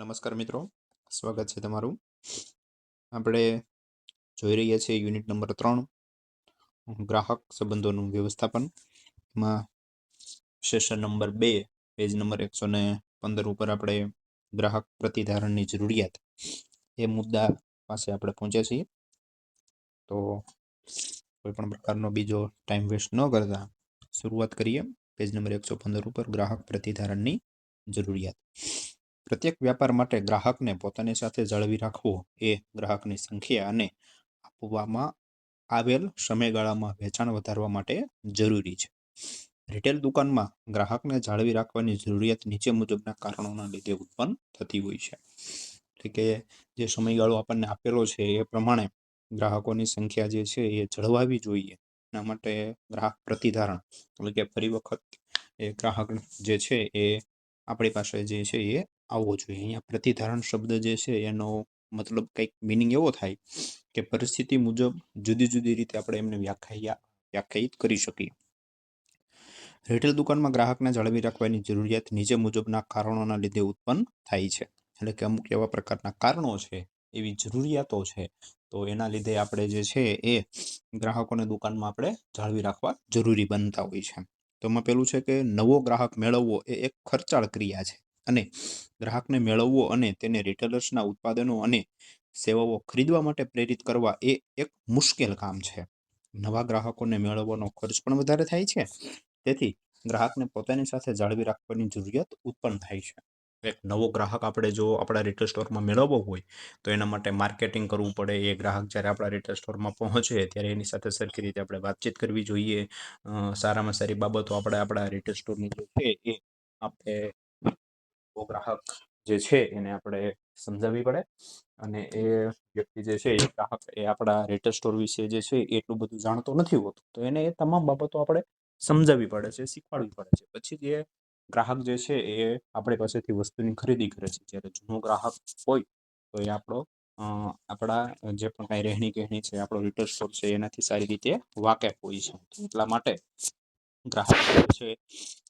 નમસ્કાર મિત્રો, સ્વાગત છે તમારું. આપણે જોઈ રહ્યા છીએ યુનિટ નંબર ત્રણ, ગ્રાહક સંબંધોનું વ્યવસ્થાપન. એમાં સેશન નંબર બે, પેજ નંબર એકસો ને પંદર ઉપર આપણે ગ્રાહક પ્રતિધારણની જરૂરિયાત એ મુદ્દા પાસે આપણે પહોંચ્યા છીએ. તો કોઈ પણ પ્રકારનો બીજો ટાઈમ વેસ્ટ ન કરતા, શરૂઆત કરીએ. પેજ નંબર એકસો પંદર ઉપર ગ્રાહક પ્રતિધારણની જરૂરિયાત. પ્રત્યેક વ્યાપાર માટે ગ્રાહકને પોતાની સાથે જાળવી રાખવો એ ગ્રાહકની સંખ્યા અને આપવામાં આવેલ સમયગાળામાં વેચાણ વધારવા માટે જરૂરી છે. રિટેલ દુકાનમાં ગ્રાહકને જાળવી રાખવાની જરૂરિયાત નીચે મુજબના કારણોના લીધે ઉત્પન્ન થતી હોય છે. એટલે કે જે સમયગાળો આપણને આપેલો છે એ પ્રમાણે ગ્રાહકોની સંખ્યા જે છે એ જળવાવી જોઈએ. એના માટે ગ્રાહક પ્રતિધારણ એટલે કે ફરી વખત એ ગ્રાહક જે છે એ આપણી પાસે જે છે એ આવવો જોઈએ. અહીંયા પ્રતિધારણ શબ્દ જે છે એનો મતલબ કંઈક મિનિંગ એવો થાય કે પરિસ્થિતિ મુજબ જુદી જુદી રીતે આપણે એમને વ્યાખ્યા, વ્યાખ્યાયિત કરી શકીએ. રિટેલ દુકાનમાં ગ્રાહકને જાળવી રાખવાની જરૂરિયાત નીચે મુજબના કારણોના લીધે ઉત્પન્ન થાય છે. એટલે કે અમુક એવા પ્રકારના કારણો છે, એવી જરૂરિયાતો છે. તો એના લીધે આપણે જે છે એ ગ્રાહકોને દુકાનમાં આપણે જાળવી રાખવા જરૂરી બનતા હોય છે. તો એમાં પેલું છે કે નવો ગ્રાહક મેળવવો એ એક ખર્ચાળ ક્રિયા છે. અને ગ્રાહકને મેળવવો અને તેને રિટેલર્સના ઉત્પાદનો અને સેવાઓ ખરીદવા માટે પ્રેરિત કરવા એ એક મુશ્કેલ કામ છે. નવા ગ્રાહકોને મેળવવાનો ખર્ચ પણ વધારે થાય છે. તેથી ગ્રાહકને પોતાની સાથે જાળવી રાખવાની જરૂરિયાત ઉત્પન્ન થાય છે. એક નવો ગ્રાહક આપણે જો આપણા રિટેલ સ્ટોરમાં મેળવવો હોય, તો એના માટે માર્કેટિંગ કરવું પડે. એ ગ્રાહક જ્યારે આપણા રિટેલ સ્ટોરમાં પહોંચે, ત્યારે એની સાથે સરખી રીતે આપણે વાતચીત કરવી જોઈએ. સારામાં સારી બાબતો આપણે આપણા રિટેલ સ્ટોરની જે છે, એ આપણે ગ્રાહક જે છે એને આપણે સમજાવવી પડે. અને એ વ્યક્તિ જે છે એ ગ્રાહક, એ આપણા રિટેલ સ્ટોર વિશે જે છે એટલું બધું જાણતો નથી હોતું. તો એને એ તમામ બાબતો આપણે સમજાવવી પડે છે, શીખવાડવી પડે છે. પછી જે ગ્રાહક જે છે એ આપણી પાસેથી વસ્તુની ખરીદી કરે છે. જ્યારે જૂનો ગ્રાહક હોય તો એ આપણો આપણા જે પણ કાંઈ રહેણી કહેણી છે, આપણો રિટેલ સ્ટોર છે, એનાથી સારી રીતે વાકેફ હોય છે. એટલા માટે ગ્રાહક છે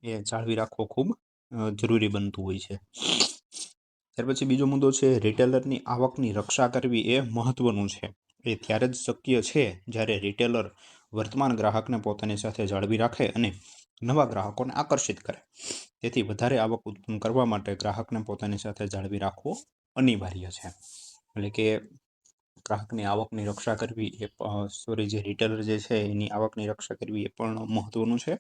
એ જાળવી રાખવો ખૂબ જરૂરી બનતું હોય છે. ત્યાર પછી બીજો મુદ્દો છે રિટેલરની આવકની રક્ષા કરવી એ મહત્વનું છે. એ ત્યારે જ શક્ય છે જ્યારે રિટેલર વર્તમાન ગ્રાહકને પોતાની સાથે જાળવી રાખે અને નવા ગ્રાહકોને આકર્ષિત કરે. તેથી વધારે આવક ઉત્પન્ન કરવા માટે ગ્રાહકને પોતાની સાથે જાળવી રાખવો અનિવાર્ય છે. એટલે કે ગ્રાહકની આવકની રક્ષા કરવી એ સોરી જે રિટેલર જે છે એની આવકની રક્ષા કરવી એ પણ મહત્વનું છે.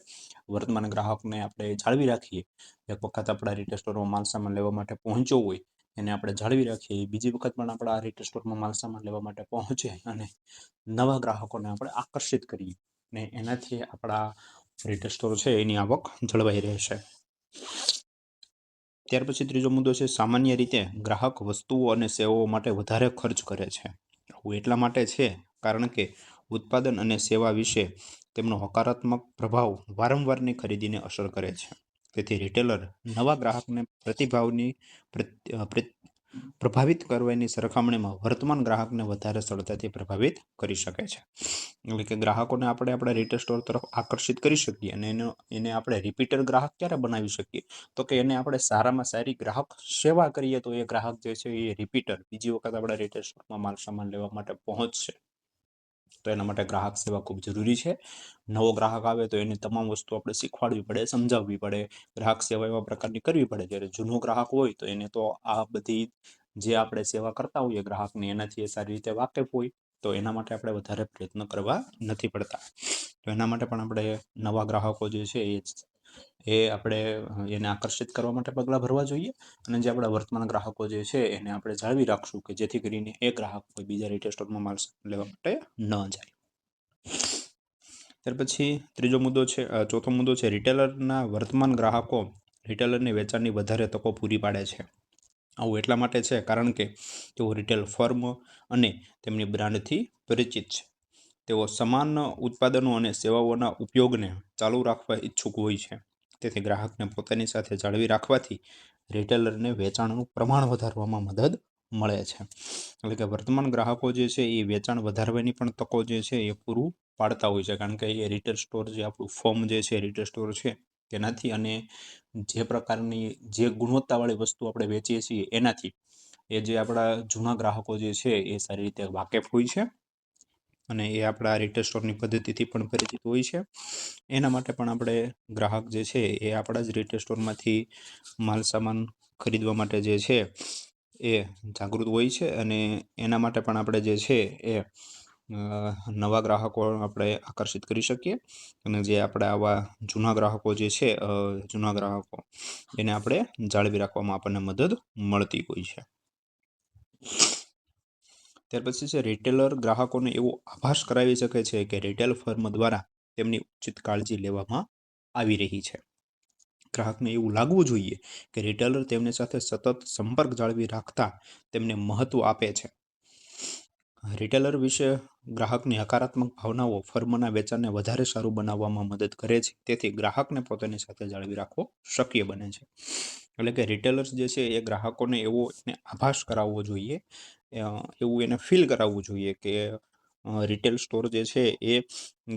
વર્તમાન ગ્રાહકને આપણે જાળવી રાખીએ. એક વખત આપણા રિટેલ સ્ટોરમાં માલસામાન લેવા માટે પહોંચ્યો હોય એને આપણે જાળવી રાખીએ. બીજી વખત પણ આપણા રિટેલ સ્ટોરમાં માલસામાન લેવા માટે પહોંચે અને નવા ગ્રાહકોને આપણે આકર્ષિત કરીએ ને એનાથી આપણા રિટેલ સ્ટોર છે એની આવક જળવાઈ રહેશે. ત્યાર પછી ત્રીજો મુદ્દો છે, સામાન્ય રીતે ગ્રાહક વસ્તુઓ અને સેવાઓ માટે વધારે ખર્ચ કરે છે. આવું એટલા માટે છે, કારણ કે ઉત્પાદન અને સેવા વિશે તેમનો હકારાત્મક પ્રભાવ વારંવારની ખરીદીને અસર કરે છે. તેથી રિટેલર નવા ગ્રાહકને પ્રતિભાવની પ્રભાવિત કરવાની સરખામણીમાં વર્તમાન ગ્રાહકને વધારે સરળતાથી પ્રભાવિત કરી શકે છે. એટલે કે ગ્રાહકોને આપણે આપણા રિટેલ સ્ટોર તરફ આકર્ષિત કરી શકીએ અને એનો, એને આપણે રિપીટર ગ્રાહક ક્યારે બનાવી શકીએ? તો કે એને આપણે સારામાં સારી ગ્રાહક સેવા કરીએ તો એ ગ્રાહક જે છે એ રિપીટર બીજી વખત આપણા રિટેલ સ્ટોરમાં માલ સામાન લેવા માટે પહોંચશે. તો એના માટે ગ્રાહક સેવા ખૂબ જરૂરી છે. નવો ગ્રાહક આવે તો એની તમામ વસ્તુ આપણે શીખવાડવી પડે, સમજાવવી પડે. ગ્રાહક સેવા એવા પ્રકારની કરવી પડે. જ્યારે જૂનો ગ્રાહક હોય તો એને તો આ બધી જે આપણે સેવા કરતા હોઈએ ગ્રાહકની, એનાથી એ સારી રીતે વાકેફ હોય. તો એના માટે આપણે વધારે પ્રયત્ન કરવા નથી પડતા. તો એના માટે પણ આપણે નવા ગ્રાહકો જે છે એ એ આપણે એને આકર્ષિત કરવા માટે પગલાં ભરવા જોઈએ અને જે આપણા વર્તમાન ગ્રાહકો જે છે એને આપણે જાળવી રાખશું કે જેથી કરીને એ ગ્રાહક કોઈ બીજા રિટેલ સ્ટોરમાં માલ લેવા માટે ન જાય. ત્યાર પછી ત્રીજો મુદ્દો છે ચોથો મુદ્દો છે રિટેલરના વર્તમાન ગ્રાહકો રિટેલરની વેચાણની વધારે તકો પૂરી પાડે છે. આવું એટલા માટે છે, કારણ કે તેઓ રિટેલ ફર્મ અને તેમની બ્રાન્ડથી પરિચિત છે. તેઓ સમાન ઉત્પાદનો અને સેવાઓના ઉપયોગને ચાલુ રાખવા ઈચ્છુક હોય છે. તેથી ગ્રાહકને પોતાની સાથે જાળવી રાખવાથી રિટેલરને વેચાણનું પ્રમાણ વધારવામાં મદદ મળે છે. એટલે કે વર્તમાન ગ્રાહકો જે છે, એ વેચાણ વધારવાની પણ તકો જે છે, એ પૂરું પાડતા હોય છે. કારણ કે એ રિટેલ સ્ટોર જે આપણું ફોર્મ જે છે રિટેલ સ્ટોર છે તેનાથી અને જે પ્રકારની જે ગુણવત્તાવાળી વસ્તુ આપણે વેચીએ છીએ એનાથી એ જે આપણા જૂના ગ્રાહકો જે છે એ સારી રીતે વાકેફ હોય છે અને એ આપણા રિટેલ સ્ટોરની પદ્ધતિથી પણ પરિચિત હોય છે. એના માટે પણ આપણે ગ્રાહક જે છે એ આપણા જ રિટેલ સ્ટોરમાંથી માલ સામાન ખરીદવા માટે જે છે એ જાગૃત હોય છે અને એના માટે પણ આપણે જે છે એ નવા ગ્રાહકો આપણે આકર્ષિત કરી શકીએ અને જે આપણે આવા જૂના ગ્રાહકો જે છે જૂના ગ્રાહકો, એને આપણે જાળવી રાખવામાં આપણને મદદ મળતી હોય છે. ત્યાર પછી છે રિટેલર ગ્રાહકોને એવો આભાસ કરાવી શકે છે કે રિટેલ ફર્મ દ્વારા તેમની ઉચિત કાળજી લેવામાં આવી રહી છે. ગ્રાહકને એવું લાગવું જોઈએ કે રિટેલર તેમની સાથે સતત સંપર્ક જાળવી રાખતા તેમને મહત્વ આપે છે. રિટેલર વિશે ગ્રાહકની હકારાત્મક ભાવનાઓ ફર્મના વેચાણને વધારે સારું બનાવવામાં મદદ કરે છે. તેથી ગ્રાહકને પોતાની સાથે જાળવી રાખવો શક્ય બને છે. એટલે કે રિટેલર્સ જે છે એ ગ્રાહકોને એવો એને આભાસ કરાવવો જોઈએ. એવું એને ફીલ કરાવવું જોઈએ કે રિટેલ સ્ટોર જે છે એ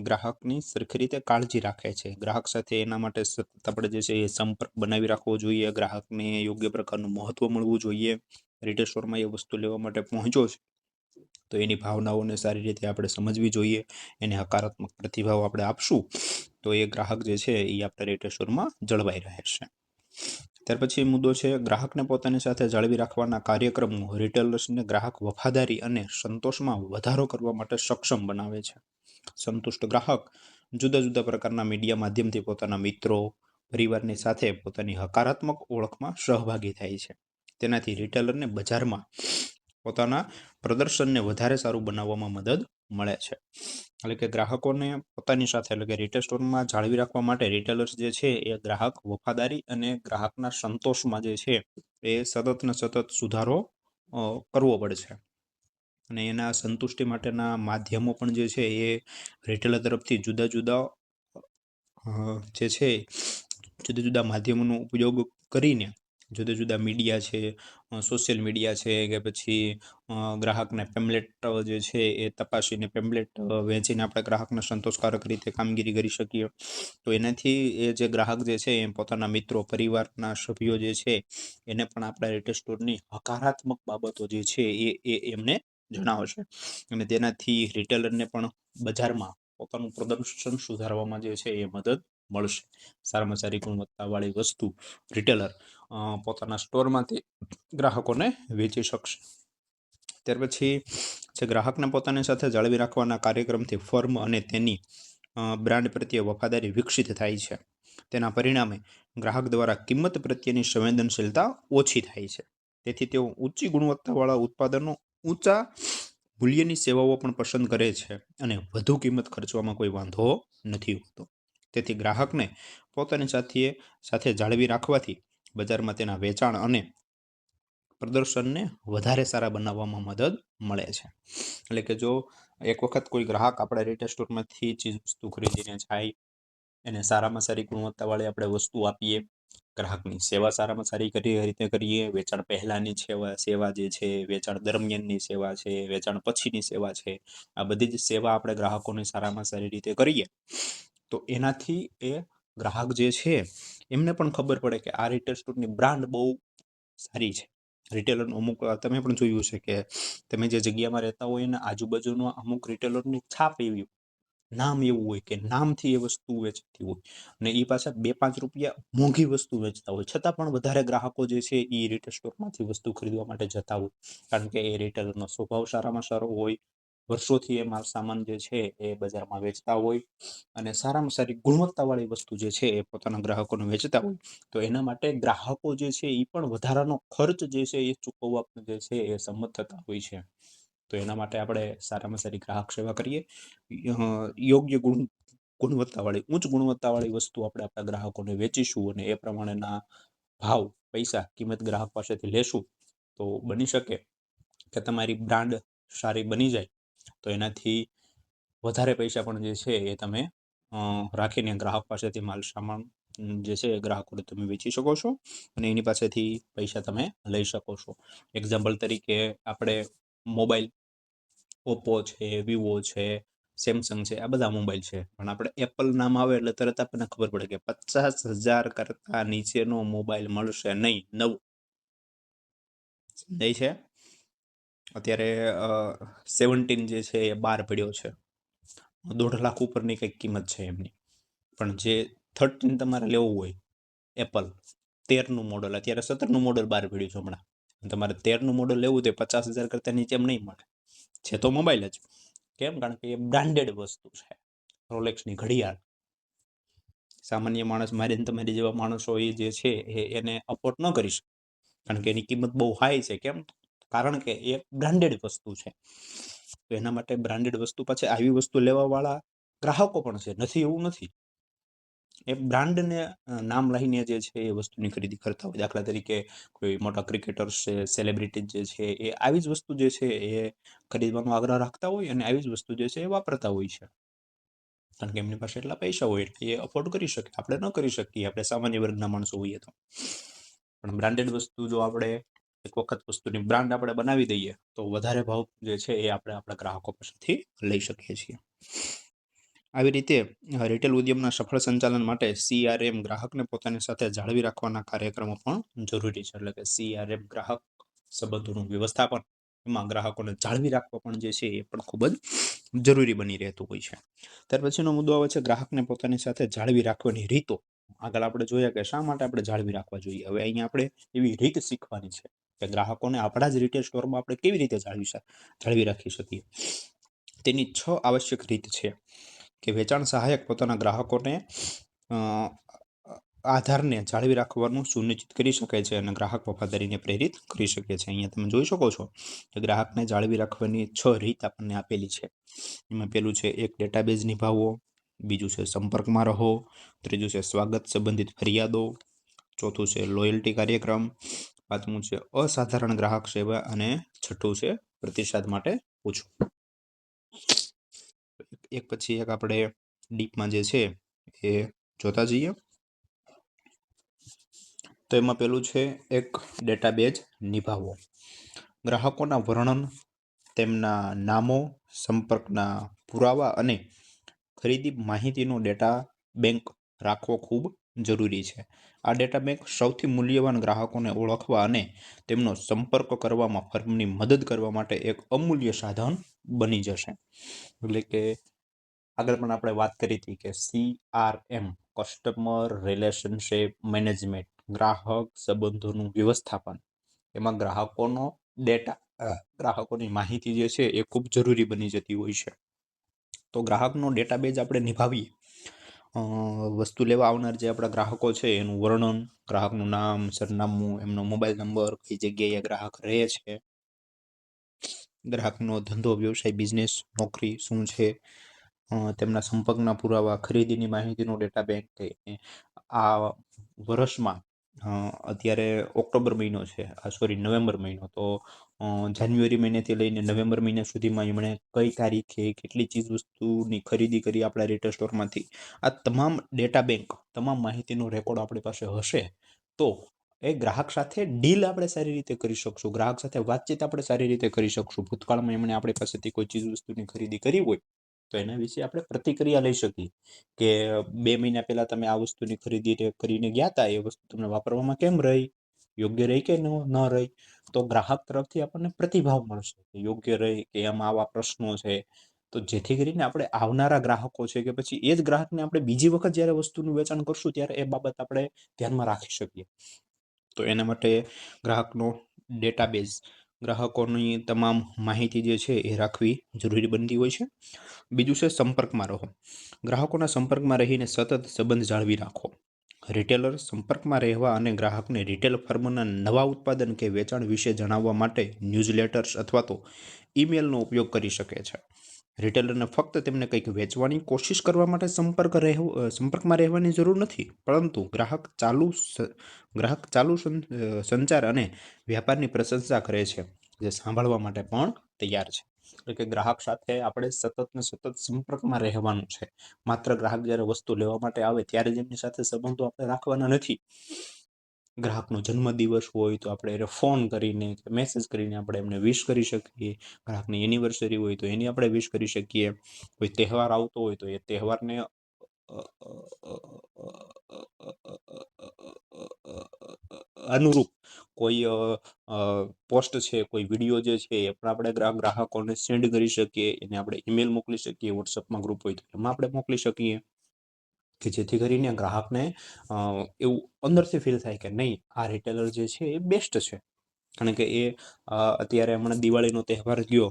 ગ્રાહકની સરખી રીતે કાળજી રાખે છે. ગ્રાહક સાથે એના માટે સતત આપણે જે છે એ સંપર્ક બનાવી રાખવો જોઈએ. ગ્રાહકને યોગ્ય પ્રકારનું મહત્વ મળવું જોઈએ. રિટેલ સ્ટોરમાં એ વસ્તુ લેવા માટે પહોંચ્યો છે. તો એની ભાવનાઓને સારી રીતે આપણે સમજવી જોઈએ, એને હકારાત્મક પ્રતિભાવ આપણે આપશું, તો એ ગ્રાહક જે છે એ આપણે રેટેશ્વરમાં જળવાઈ જળવાઈ રહેશે ત્યાર પછી મુદ્દો છે, ગ્રાહકને પોતાની સાથે જાળવી રાખવાના કાર્યક્રમો રિટેલર્સને ગ્રાહક વફાદારી અને સંતોષમાં વધારો કરવા માટે સક્ષમ બનાવે છે. સંતુષ્ટ ગ્રાહક જુદા જુદા પ્રકારના મીડિયા માધ્યમથી પોતાના મિત્રો, પરિવારની સાથે પોતાની હકારાત્મક ઓળખમાં સહભાગી થાય છે. તેનાથી રિટેલરને બજારમાં પોતાના પ્રદર્શનને વધારે સારું બનાવવામાં મદદ મળે છે. એટલે કે ગ્રાહકોને પોતાની સાથે, એટલે કે રિટેલ સ્ટોરમાં જાળવી રાખવા માટે રિટેલર્સ જે છે એ ગ્રાહક વફાદારી અને ગ્રાહકના સંતોષમાં જે છે એ સતત ને સતત સુધારો કરવો પડશે અને એના સંતુષ્ટિ માટેના માધ્યમો પણ જે છે એ રિટેલર તરફથી જુદા જુદા જે છે જુદા જુદા માધ્યમોનો ઉપયોગ કરીને જુદા જુદા મીડિયા છે સોશિયલ મીડિયા છે કે પછી ગ્રાહકને પેમ્પલેટ જે છે એ તપાસીને પેમ્પલેટ વેચીને આપણે ગ્રાહકને સંતોષકારક રીતે કામગીરી કરી શકીએ. તો એનાથી એ જે ગ્રાહક જે છે એ પોતાના મિત્રો, પરિવારના સભ્યો જે છે એને પણ આપણા રિટેલ સ્ટોરની હકારાત્મક બાબતો જે છે એ એ, એમને જણાવશે. અને તેનાથી રિટેલરને પણ બજારમાં પોતાનું પ્રદર્શન સુધારવામાં જે છે એ મદદ મળશે. સારામાં સારી ગુણવત્તાવાળી વસ્તુ રિટેલર પોતાના સ્ટોરમાંથી ગ્રાહકોને વેચી શકશે. ત્યાર પછી જે ગ્રાહકને પોતાની સાથે જાળવી રાખવાના કાર્યક્રમથી ફર્મ અને તેની બ્રાન્ડ પ્રત્યે વફાદારી વિકસિત થાય છે. તેના પરિણામે ગ્રાહક દ્વારા કિંમત પ્રત્યેની સંવેદનશીલતા ઓછી થાય છે. તેથી તેઓ ઊંચી ગુણવત્તાવાળા ઉત્પાદનો, ઊંચા મૂલ્યની સેવાઓ પણ પસંદ કરે છે અને વધુ કિંમત ખર્ચવામાં કોઈ વાંધો નથી હોતો. તેથી ગ્રાહકને પોતાની સાથે સાથે જાળવી રાખવાથી બજારમાં તેના વેચાણ અને પ્રદર્શનને વધારે સારા બનાવવામાં મદદ મળે છે. એટલે કે જો એક વખત કોઈ ગ્રાહક આપણા રિટેલ સ્ટોરમાંથી ચીજ વસ્તુ ખરીદીને જાય, એને સારામાં સારી ગુણવત્તાવાળી આપણે વસ્તુ આપીએ, ગ્રાહકની સેવા સારામાં સારી કરી રીતે કરીએ, વેચાણ પહેલાંની સેવા સેવા જે છે, વેચાણ દરમિયાનની સેવા છે, વેચાણ પછીની સેવા છે, આ બધી જ સેવા આપણે ગ્રાહકોને સારામાં સારી રીતે કરીએ તો એનાથી એ ગ્રાહક જે છે, એમને પણ ખબર પડે કે આ રિટેલ સ્ટોરની બ્રાન્ડ બહુ સારી છે. રિટેલરનું અમુક, તમે પણ જોયું છે કે તમે જે જગ્યામાં રહેતા હોય એના આજુબાજુનો અમુક રિટેલરની છાપ એવી નામ એવું હોય કે નામથી એ વસ્તુ વેચતી હોય અને એ પાછા બે પાંચ રૂપિયા મોંઘી વસ્તુ વેચતા હોય. છતાં પણ વધારે ગ્રાહકો જે છે એ રિટેલ સ્ટોરમાંથી વસ્તુ ખરીદવા માટે જતા હોય. કારણ કે એ રિટેલરનો સ્વભાવ સારામાં સારો હોય વર્ષોથી એ માલ સામાન જે છે એ બજારમાં વેચતા હોય અને સારામાં સારી ગુણવત્તાવાળી વસ્તુ જે છે એ પોતાના ગ્રાહકોને વેચતા હોય. તો એના માટે ગ્રાહકો જે છે એ પણ વધારાનો ખર્ચ જે છે એ ચૂકવવા જે છે એ સંમત થતા હોય છે. તો એના માટે આપણે સારામાં સારી ગ્રાહક સેવા કરીએ. યોગ્ય ગુણ, ગુણવત્તાવાળી, ઉચ્ચ ગુણવત્તાવાળી વસ્તુ આપણે આપણા ગ્રાહકોને વેચીશું અને એ પ્રમાણેના ભાવ, પૈસા, કિંમત ગ્રાહક પાસેથી લેશું તો બની શકે કે તમારી બ્રાન્ડ સારી બની જાય. તો એનાથી વધારે પૈસા પણ જે છે એ તમે રાખીને ગ્રાહક પાસેથી માલ સામાન જે છે ગ્રાહકોને તમે વેચી શકો છો અને એની પાસેથી પૈસા તમે લઈ શકો છો. એક્ઝામ્પલ તરીકે આપણે મોબાઈલ ઓપ્પો છે વિવો છે સેમસંગ છે આ બધા મોબાઈલ છે. પણ આપણે એપલ નામ આવે એટલે તરત આપણને ખબર પડે કે પચાસ હજાર કરતા નીચેનો મોબાઈલ મળશે નહીં નવું. સમજાય છે? અત્યારે સેવન્ટીન જે છે એ બાર પડ્યો છે. દોઢ લાખ ઉપરની કંઈક કિંમત છે એમની. પણ જે થર્ટીન તમારે લેવું હોય એપલ તેરનું મોડલ અત્યારે સત્તરનું મોડલ બહાર પડ્યું છે હમણાં. તમારે તેરનું મોડલ લેવું તો પચાસ હજાર કરતાં નીચે એમ નહીં મળે. છે તો મોબાઈલ જ. કેમ? કારણ કે એ બ્રાન્ડેડ વસ્તુ છે. રોલેક્સની ઘડિયાળ. સામાન્ય માણસ મારી તમારી જેવા માણસો એ જે છે એ એને અફોર્ડ ન કરી શકે. કારણ કે એની કિંમત બહુ હાઈ છે. કેમ? કારણ કે એ બ્રાન્ડેડ વસ્તુ છે. તો એના માટે બ્રાન્ડેડ વસ્તુ પછી આવી વસ્તુ લેવાવાળા ગ્રાહકો પણ છે. નથી, એવું નથી. એ બ્રાન્ડને નામ લઈને જે છે એ વસ્તુની ખરીદી કરતા હોય. દાખલા તરીકે કોઈ મોટા ક્રિકેટર્સ છે સેલિબ્રિટી જે છે એ આવી જ વસ્તુ જે છે એ ખરીદવાનો આગ્રહ રાખતા હોય અને આવી જ વસ્તુ જે છે એ વાપરતા હોય છે. કારણ કે એમની પાસે એટલા પૈસા હોય એટલે એ અફોર્ડ કરી શકે. આપણે ન કરી શકીએ. આપણે સામાન્ય વર્ગના માણસો હોઈએ તો. પણ બ્રાન્ડેડ વસ્તુ જો આપણે એક વખત વસ્તુની બ્રાન્ડ આપણે બનાવી દઈએ, તો વધારે ભાવ જે છે એ આપણે આપણા ગ્રાહકો પાસેથી લઈ શકીએ છીએ. આવી રીતે રિટેલ ઉદ્યમના સફળ સંચાલન માટે સીઆરએમ ગ્રાહકને પોતાની સાથે જાળવી રાખવાના કાર્યક્રમો પણ જરૂરી છે. એટલે કે સીઆરએમ ગ્રાહક સંબંધોનું વ્યવસ્થાપન, એમાં ગ્રાહકોને જાળવી રાખવા પણ જે છે એ પણ ખૂબ જ જરૂરી બની રહેતું હોય છે. ત્યાર પછીનો મુદ્દો આવે છે ગ્રાહકને પોતાની સાથે જાળવી રાખવાની રીતો. આગળ આપણે જોયા કે શા માટે આપણે જાળવી રાખવા જોઈએ? હવે અહીંયા આપણે એવી રીત શીખવાની છે. કે ગ્રાહકોને આપણા જ રિટેલ સ્ટોરમાં આપણે કેવી રીતે જાળવી જાળવી રાખી શકીએ? તેની છ આવશ્યક રીત છે કે વેચાણ સહાયક પોતાના ગ્રાહકોને આધારને જાળવી રાખવાનું સુનિશ્ચિત કરી શકે છે અને ગ્રાહક વફાદારીને પ્રેરિત કરી શકે છે. અહીંયા તમે જોઈ શકો છો કે ગ્રાહકને જાળવી રાખવાની છ રીત આપણને આપેલી છે. એમાં પેલું છે એક ડેટાબેઝ નિભાવવો, બીજું છે સંપર્કમાં રહો, ત્રીજું છે સ્વાગત સંબંધિત ફરિયાદો, ચોથું છે લોયલ્ટી કાર્યક્રમ પાંચમું છે, અસાધારણ ગ્રાહક સેવા અને છઠ્ઠું છે, પ્રતિસાદ માટે પૂછવું એક પછી એક આપણે ડીપમાં જે છે, એ જોતા જઈએ. તો એમાં પેલું છે, એક ડેટાબેઝ નિભાવવો ગ્રાહકોના વર્ણન, તેમના નામો, સંપર્કના પુરાવા અને ખરીદી માહિતીનો ડેટા બેંક રાખવો ખૂબ જરૂરી છે. આ ડેટા બેંક સૌથી મૂલ્યવાન ગ્રાહકોને ઓળખવા અને તેમનો સંપર્ક કરવામાં ફર્મની મદદ કરવા માટે એક અમૂલ્ય સાધન બની જશે. એટલે કે આગળ પણ આપણે વાત કરી હતી કે C R M customer relationship management ગ્રાહક સંબંધોનું વ્યવસ્થાપન. એમાં ગ્રાહકોનો ડેટા ગ્રાહકોની માહિતી જે છે એ ખૂબ જરૂરી બની જતી હોય છે. તો ગ્રાહકનો ડેટાબેઝ આપણે નિભાવીએ. વસ્તુ લેવા આવનાર જે આપણા ગ્રાહકો છે, એનું વર્ણન, ગ્રાહકનું નામ, સરનામું, એમનો મોબાઈલ નંબર, કઈ જગ્યાએ ગ્રાહક રહે છે, ગ્રાહકનો ધંધો, વ્યવસાય, બિઝનેસ, નોકરી શું છે તેમના સંપર્કના પુરાવા, ખરીદીની માહિતીનો ડેટા બેંક આ વર્ષમાં અત્યારે ઓક્ટોબર મહિનો છે. આ સોરી નવેમ્બર મહિનો. તો જાન્યુઆરી મહિનેથી લઈને નવેમ્બર મહિના સુધીમાં એમણે કઈ તારીખે કેટલી ચીજ વસ્તુની ખરીદી કરી આપણા રિટેલ સ્ટોરમાંથી આ તમામ ડેટા બેંક તમામ માહિતીનો રેકોર્ડ આપણી પાસે હશે. તો, એ ગ્રાહક સાથે ડીલ આપણે સારી રીતે કરી શકશું. ગ્રાહક સાથે વાતચીત આપણે સારી રીતે કરી શકશું. ભૂતકાળમાં એમણે આપણી પાસેથી કોઈ ચીજ વસ્તુની ખરીદી કરી હોય તો એના વિશે આપણે પ્રતિક્રિયા લઈ શકીએ કે બે મહિના પહેલા તમે આ વસ્તુની ખરીદી કરીને ગયા હતા એ વસ્તુ તમને વાપરવામાં કેમ રહી? યોગ્ય રહી કે ન રહી? તો ગ્રાહક તરફથી આપણને પ્રતિભાવ મળશે કે યોગ્ય રહી કે એમાં આવા પ્રશ્નો છે. તો જેથી કરીને આપણે આવનારા ગ્રાહકો છે કે પછી એ જ ગ્રાહકને આપણે બીજી વખત જ્યારે વસ્તુનું વેચાણ કરશું ત્યારે એ બાબત આપણે ધ્યાનમાં રાખી શકીએ. તો એના માટે ગ્રાહકનો ડેટાબેઝ ગ્રાહકોની તમામ માહિતી જે છે એ રાખવી જરૂરી બનતી હોય છે. બીજું છે સંપર્કમાં રહો. ગ્રાહકોના સંપર્કમાં રહીને સતત સંબંધ જાળવી રાખો. રિટેલર સંપર્કમાં રહેવા અને ગ્રાહકને રિટેલ ફર્મના નવા ઉત્પાદન કે વેચાણ વિશે જણાવવા માટે ન્યૂઝલેટર્સ અથવા તો ઈમેલનો ઉપયોગ કરી શકે છે. રિટેલરને ફક્ત તેમને કંઈક વેચવાની કોશિશ કરવા માટે સંપર્ક રહેવો સંપર્કમાં રહેવાની જરૂર નથી. પરંતુ ગ્રાહક ચાલુ ગ્રાહક ચાલુ સંચાર અને વ્યાપારની પ્રશંસા કરે છે, જે સાંભળવા માટે પણ તૈયાર છે. એટલે કે ગ્રાહક સાથે આપણે સતત ને સતત સંપર્કમાં રહેવાનું છે. માત્ર ગ્રાહક જ્યારે વસ્તુ લેવા માટે આવે ત્યારે જ એમની સાથે સંબંધો આપણે રાખવાના નથી. ગ્રાહકનો જન્મદિવસ હોય તો આપણે એને ફોન કરીને કે મેસેજ કરીને આપણે એમને વિશ કરી શકીએ. ગ્રાહકની એનિવર્સરી હોય તો એની આપણે વિશ કરી શકીએ. કોઈ તહેવાર આવતો હોય તો એ તહેવારને અનુરૂપ કોઈ પોસ્ટ છે, કોઈ વીડિયો જે છે એ પણ આપણે ગ્રાહકોને સેન્ડ કરી શકીએ. એને આપણે ઈમેલ મોકલી શકીએ વોટ્સઅપમાં ગ્રુપ હોય તો એમાં આપણે મોકલી શકીએ. કે જેથી કરીને ગ્રાહકને એવું અંદરથી ફીલ થાય કે નહીં, આ રિટેલર જે છે એ બેસ્ટ છે. કારણ કે એ અત્યારે હમણાં દિવાળીનો તહેવાર ગયો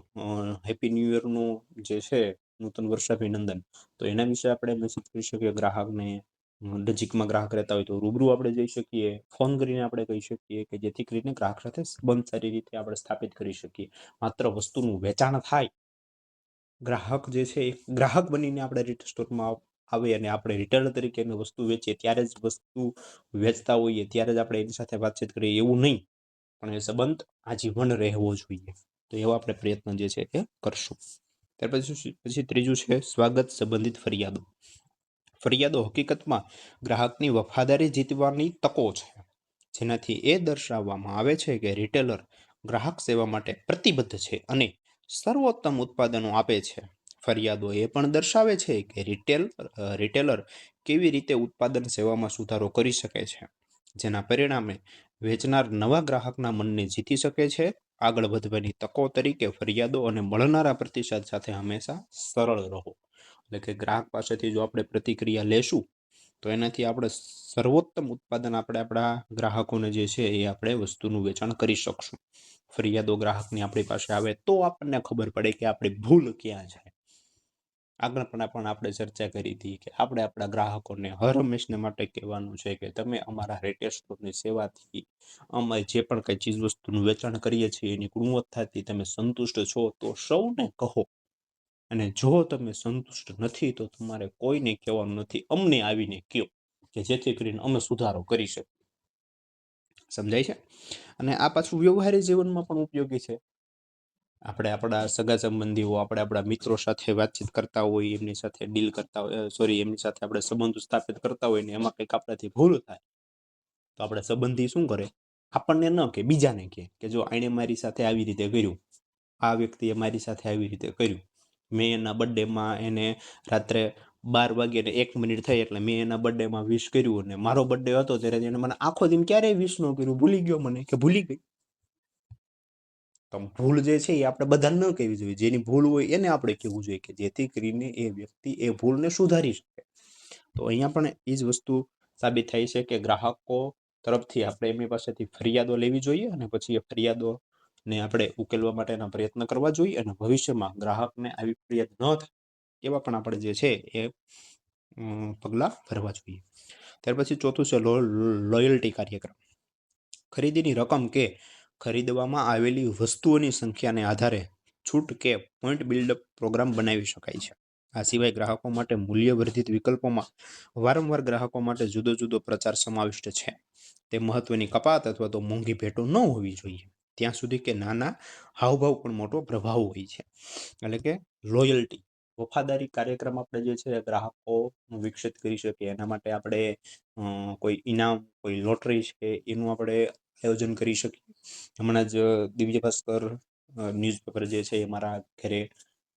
હેપી ન્યૂ યરનું જે છે, નૂતન વર્ષાભિનંદન તો એના વિશે આપણે મેસેજ કરી શકીએ ગ્રાહકને નજીકમાં ગ્રાહક રહેતા હોય તો રૂબરૂ આપણે જઈ શકીએ ફોન કરીને આપણે કહી શકીએ કે જેથી કરીને ગ્રાહક સાથે સંબંધ સારી રીતે આપણે સ્થાપિત કરી શકીએ. માત્ર વસ્તુનું વેચાણ થાય. ગ્રાહક જે છે એ ગ્રાહક બનીને આપણે રિટેલ સ્ટોરમાં આવે અને આપણે રિટેલર તરીકે એને વસ્તુ વેચીએ, ત્યારે જ વસ્તુ વેચતા હોઈએ, ત્યારે જ આપણે એની સાથે વાતચીત કરીએ, એવું નહીં. પણ એ સંબંધ આજીવન રહેવો જોઈએ. તો એવો આપણે પ્રયત્ન જે છે એ કરશું. ત્યાર પછી પછી ત્રીજું છે, સ્વાગત સંબંધિત ફરિયાદો. ફરિયાદો હકીકતમાં ગ્રાહકની વફાદારી જીતવાની તકો છે. જેનાથી એ દર્શાવવામાં આવે છે કે રિટેલર ગ્રાહક સેવા માટે પ્રતિબદ્ધ છે અને સર્વોત્તમ ઉત્પાદનો આપે છે. ફરિયાદો એ પણ દર્શાવે છે કે રિટેલ રિટેલર કેવી રીતે ઉત્પાદન સેવામાં સુધારો કરી શકે છે. જેના પરિણામે વેચનાર નવા ગ્રાહકના મનને જીતી શકે છે. આગળ વધવાની તકો તરીકે ફરિયાદો અને મળનારા પ્રતિસાદ સાથે હંમેશા સરળ રહો. એટલે કે ગ્રાહક પાસેથી જો આપણે પ્રતિક્રિયા લેશું, તો એનાથી આપણે સર્વોત્તમ ઉત્પાદન આપણે આપણા ગ્રાહકોને જે છે એ આપણે વસ્તુનું વેચાણ કરી શકશું. ફરિયાદો ગ્રાહકની આપણી પાસે આવે તો આપણને ખબર પડે કે આપણી ભૂલ ક્યાં છે. આગળ પણ પણ આપણે ચર્ચા કરી હતી કે આપણે આપણા ગ્રાહકોને હર હંમેશને માટે કહેવાનું છે કે તમે અમારા રિટેલ સ્ટોરની સેવાથી અમે જે પણ કંઈ ચીજ વસ્તુનું વેચાણ કરીએ છીએ, એની ગુણવત્તાથી તમે સંતુષ્ટ છો, તો સૌને કહો. અને જો તમે સંતુષ્ટ નથી, તો તમારે કોઈને કહેવાનું નથી. અમને આવીને કહો કે જેથી કરીને અમે સુધારો કરી શકીએ. સમજાય છે? અને આ પાછું વ્યવહારિક જીવનમાં પણ ઉપયોગી છે. આપણે આપણા સગા સંબંધીઓ, આપણે આપણા મિત્રો સાથે વાતચીત કરતા હોય, એમની સાથે ડીલ કરતા હોય સોરી એમની સાથે આપણે સંબંધો સ્થાપિત કરતા હોય ને એમાં કંઈક આપણાથી ભૂલ થાય, તો આપણે સંબંધી શું કરે? આપણને ન કે બીજાને કહે કે જો આણે મારી સાથે આવી રીતે કર્યું, આ વ્યક્તિએ મારી સાથે આવી રીતે કર્યું. મેં એના બર્થડેમાં એને રાત્રે બાર વાગે ને એક મિનિટ થઈ એટલે મેં એના બર્થડેમાં વિશ કર્યું અને મારો બર્થડે હતો ત્યારે એને મને આખો દિન ક્યારેય વિશ ન કર્યું, ભૂલી ગયો મને કે ભૂલી ગઈ. ભૂલ જે છે એ આપણે બધાને ન કહેવી જોઈએ. જેની ભૂલ હોય એને આપણે કહેવું જોઈએ કે જેથી કરીને એ વ્યક્તિ એ ભૂલને સુધારી શકે. તો અહીંયા પણ એ જ વસ્તુ સાબિત થાય છે કે ગ્રાહકો તરફથી આપણે એમની પાસેથી ફરિયાદો લેવી જોઈએ અને પછી એ ફરિયાદોને આપણે ઉકેલવા માટેના પ્રયત્ન કરવા જોઈએ અને ભવિષ્યમાં ગ્રાહકને આવી ફરિયાદ ન થાય એવા પણ આપણે જે છે એ પગલાં ભરવા જોઈએ. ત્યાર પછી ચોથું છે લોયલ્ટી કાર્યક્રમ. ખરીદીની રકમ કે ખરીદવામાં આવેલી વસ્તુઓની સંખ્યાને આધારે છૂટ કે પોઈન્ટ બિલ્ડઅપ પ્રોગ્રામ બનાવી શકાય છે. આ સિવાય ગ્રાહકો માટે મૂલ્યવર્ધિત વિકલ્પોમાં વારંવાર ગ્રાહકો માટે જુદો જુદો પ્રચાર સમાવિષ્ટ છે. તે મહત્વની કપાત અથવા તો મોંઘી ભેટો ન હોવી જોઈએ. ત્યાં સુધી કે નાના હાવભાવ પણ મોટો પ્રભાવ હોય છે. એટલે કે લોયલ્ટી વફાદારી કાર્યક્રમ આપણે જે છે ગ્રાહકો વિકસિત કરી શકીએ. એના માટે આપણે કોઈ ઇનામ, કોઈ લોટરી છે, એનું આપણે આયોજન કરી શકીએ. હમણાં જ દિવ્ય ભાસ્કર ન્યૂઝપેપર જે છે એ મારા ઘરે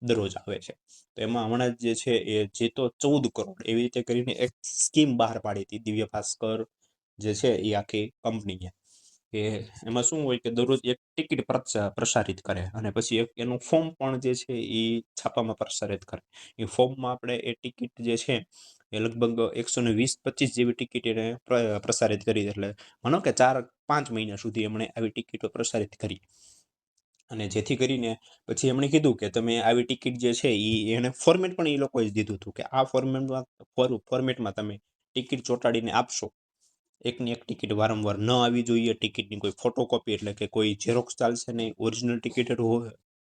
દરરોજ આવે છે. તો એમાં હમણાં જ છે એ જે તો ચૌદ કરોડ એવી રીતે કરીને એક સ્કીમ બહાર પાડી હતી. દિવ્ય ભાસ્કર જે છે એ આખી કંપનીએ કે એમાં શું હોય કે દરરોજ એક ટિકિટ પ્રસારિત કરે અને પછી એક, એનું ફોર્મ પણ જે છે એ છાપામાં પ્રસારિત કરે. એ ફોર્મમાં આપણે એ ટિકિટ જે છે એ લગભગ એકસો ને વીસ, પચીસ જેવી ટિકિટ એને પ્રસારિત કરી એટલે માનો કે ચાર, પાંચ મહિના સુધી એમણે આવી ટિકિટો પ્રસારિત કરી. અને જેથી કરીને પછી એમણે કીધું કે તમે આવી ટિકિટ જે છે એ એને ફોર્મેટ પણ એ લોકોએ જ દીધું હતું કે આ ફોર્મેટમાં ફોર્મેટમાં તમે ટિકિટ ચોંટાડીને આપશો. એકની એક ટિકિટ વારંવાર ન આવી જોઈએ, ટિકિટની કોઈ ફોટોકોપી એટલે કે કોઈ ઝેરોક્સ ચાલશે નહીં ઓરિજિનલ ટિકિટ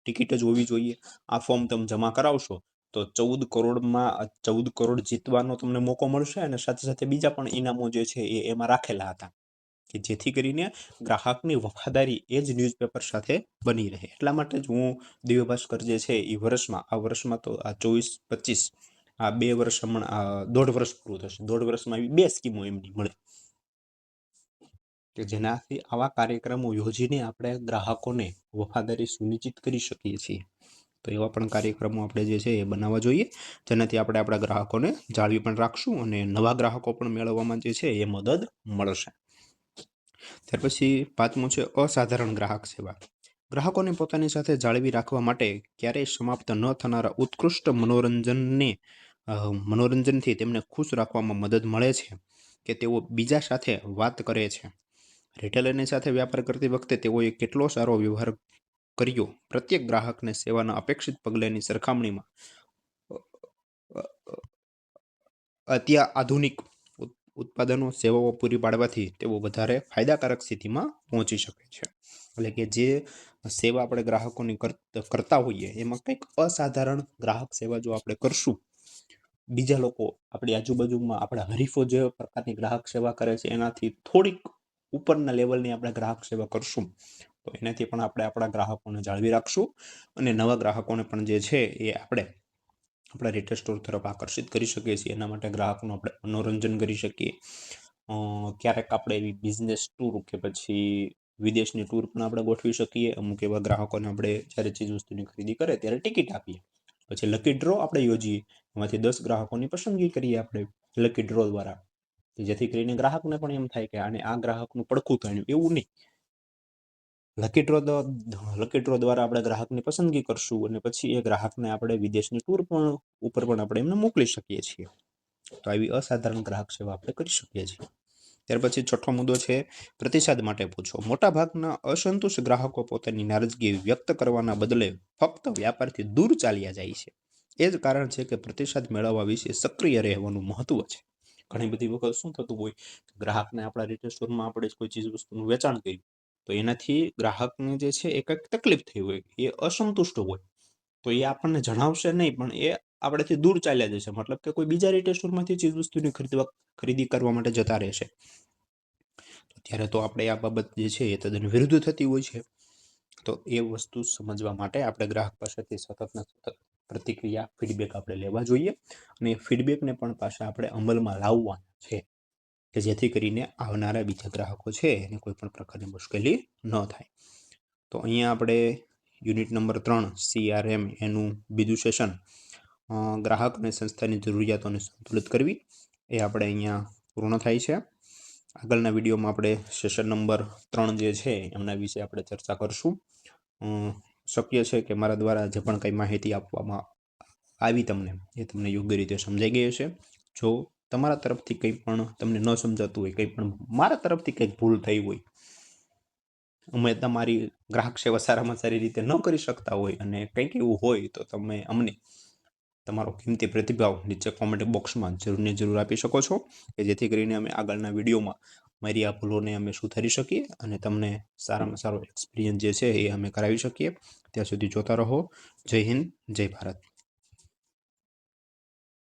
ટિકિટ જ હોવી જોઈએ, આ ફોર્મ તમે જમા કરાવશો, તો ચૌદ કરોડમાં ચૌદ કરોડ જીતવાનો તમને મોકો મળશે અને સાથે સાથે બીજા પણ ઇનામો જે છે એ એમાં રાખેલા હતા, કે જેથી કરીને ગ્રાહકની વફાદારી એ જ ન્યૂઝપેપર સાથે બની રહે. એટલા માટે જ હું દિવ્ય ભાસ્કર જે છે એ વર્ષમાં, આ વર્ષમાં તો આ ચોવીસ, પચીસ, આ બે વર્ષ હમણાં દોઢ વર્ષ પૂરું થશે, દોઢ વર્ષમાં આવી બે સ્કીમો એમની મળે. કે જેનાથી આવા કાર્યક્રમો યોજીને આપણે ગ્રાહકોને વફાદારી સુનિશ્ચિત કરી શકીએ છીએ. તો એવા પણ કાર્યક્રમો આપણે જે છે એ બનાવવા જોઈએ, જેનાથી આપણે આપણા ગ્રાહકોને જાળવી પણ રાખશું અને નવા ગ્રાહકો પણ મેળવવામાં જે છે એ મદદ મળશે. ત્યાર પછી પાંચમું છે અસાધારણ ગ્રાહક સેવા. ગ્રાહકોને પોતાની સાથે જાળવી રાખવા માટે ક્યારેય સમાપ્ત ન થનારા ઉત્કૃષ્ટ મનોરંજનને મનોરંજનથી તેમને ખુશ રાખવામાં મદદ મળે છે કે તેઓ બીજા સાથે વાત કરે છે. રિટેલરની સાથે વ્યાપાર કરતી વખતે તેઓએ કેટલો સારો વ્યવહાર કર્યો? પ્રત્યેક ગ્રાહકને સેવાના અપેક્ષિત પગલેની સરખામણીમાં અત્યા આધુનિક ઉત્પાદનો સેવાઓ પૂરી પાડવાથી તેઓ વધારે ફાયદાકારક સ્થિતિમાં પહોંચી શકે છે. એટલે કે જે સેવા આપણે ગ્રાહકોની કર- કરતા હોઈએ, એમાં કંઈક અસાધારણ ગ્રાહક સેવા જો આપણે કરશું, બીજા લોકો આપણી આજુબાજુમાં આપણા હરીફો જે પ્રકારની ગ્રાહક સેવા કરે છે, એનાથી થોડીક ઉપરના લેવલની આપણે ગ્રાહક સેવા કરશું, તો એનાથી પણ આપણે આપણા ગ્રાહકોને જાળવી રાખશું અને નવા ગ્રાહકોને પણ જે છે એ આપણે આપણા રિટેલ સ્ટોર તરફ આકર્ષિત કરી શકીએ છીએ. એના માટે ગ્રાહકનું આપણે મનોરંજન કરી શકીએ. ક્યારેક આપણે એવી બિઝનેસ ટૂર કે પછી વિદેશની ટૂર પણ આપણે ગોઠવી શકીએ. અમુક એવા ગ્રાહકોને આપણે જ્યારે ચીજ વસ્તુની ખરીદી કરે ત્યારે ટિકિટ આપીએ. પછી લકી ડ્રો આપણે યોજીએ. એમાંથી દસ ગ્રાહકોની પસંદગી કરીએ આપણે લકી ડ્રો દ્વારા. જેથી કરીને ગ્રાહકને પણ એમ થાય કે આને આ ગ્રાહકનું પડખું થયું એવું નહીં. લકી ડ્રો લકી ડ્રો દ્વારા આપણે ગ્રાહકની પસંદગી કરશું અને પછી એ ગ્રાહકને આપણે વિદેશની ટૂર પણ, ઉપર પણ આપણે એમને મોકલી શકીએ છીએ. તો આવી અસાધારણ ગ્રાહક સેવા આપણે કરી શકીએ છીએ. ત્યાર પછી છઠ્ઠો મુદ્દો છે, પ્રતિસાદ માટે પૂછો. મોટાભાગના અસંતુષ્ટ ગ્રાહકો પોતાની નારાજગી વ્યક્ત કરવાના બદલે ફક્ત વ્યાપારથી દૂર ચાલ્યા જાય છે. એ જ કારણ છે કે પ્રતિસાદ મેળવવા વિશે સક્રિય રહેવાનું મહત્વ છે. ઘણી બધી વખત શું થતું હોય ગ્રાહકને આપણા રિટેલ સ્ટોરમાં આપણે કોઈ ચીજ વસ્તુનું વેચાણ કર્યું, તો એનાથી ગ્રાહકને જે છે એ કંઈક તકલીફ થઈ હોય, એ અસંતુષ્ટ હોય. તો એ આપણને જણાવશે નહીં, પણ એ આપણેથી દૂર ચાલ્યા જશે. મતલબ કે કોઈ બીજા રિટેલ સ્ટોરમાંથી ચીજ વસ્તુની ખરીદવા, ખરીદી કરવા માટે જતા રહેશે. ત્યારે તો આપણે આ બાબત જે છે એ તદ્દન વિરુદ્ધ થતી હોય છે. તો એ વસ્તુ સમજવા માટે આપણે ગ્રાહક પાસેથી સતત ને સતત પ્રતિક્રિયા ફીડબેક આપણે લેવા જોઈએ અને એ ફીડબેકને પણ પાછા આપણે અમલમાં લાવવાના છે કે જેથી કરીને આવનારા બીજા ગ્રાહકો છે એને કોઈ પણ પ્રકારની મુશ્કેલી ન થાય. તો અહીંયા આપણે યુનિટ નંબર ત્રણ સીઆરએમ એનું બીજું સેશન ગ્રાહક અને સંસ્થાની જરૂરિયાતોને સંતુલિત કરવી. એ આપણે અહીંયા પૂર્ણ થાય છે. આગળના વિડીયોમાં આપણે સેશન નંબર ત્રણ જે છે એમના વિશે આપણે ચર્ચા કરશું. શક્ય છે કે મારા દ્વારા જે પણ કંઈ માહિતી આપવામાં આવી તમને, એ તમને યોગ્ય રીતે સમજાઈ ગઈ હશે. જો તમારા તરફથી કંઈ પણ તમને ન સમજાતું હોય, કંઈ પણ મારા તરફથી કંઈક ભૂલ થઈ હોય, અમે તમારી ગ્રાહક સેવા સારામાં સારી રીતે ન કરી શકતા હોય અને કંઈક એવું હોય તો તમે અમને તમારો કિંમતી પ્રતિભાવ નીચે કોમેન્ટ બોક્સમાં જરૂર ને જરૂર આપી શકો છો, કે જેથી કરીને અમે આગળના વિડીયોમાં મારી આ ભૂલોને અમે સુધારી શકીએ અને તમને સારામાં સારો એક્સપિરિયન્સ જે છે એ અમે કરાવી શકીએ. ત્યાં સુધી જોતા રહો. જય હિન્દ, જય ભારત.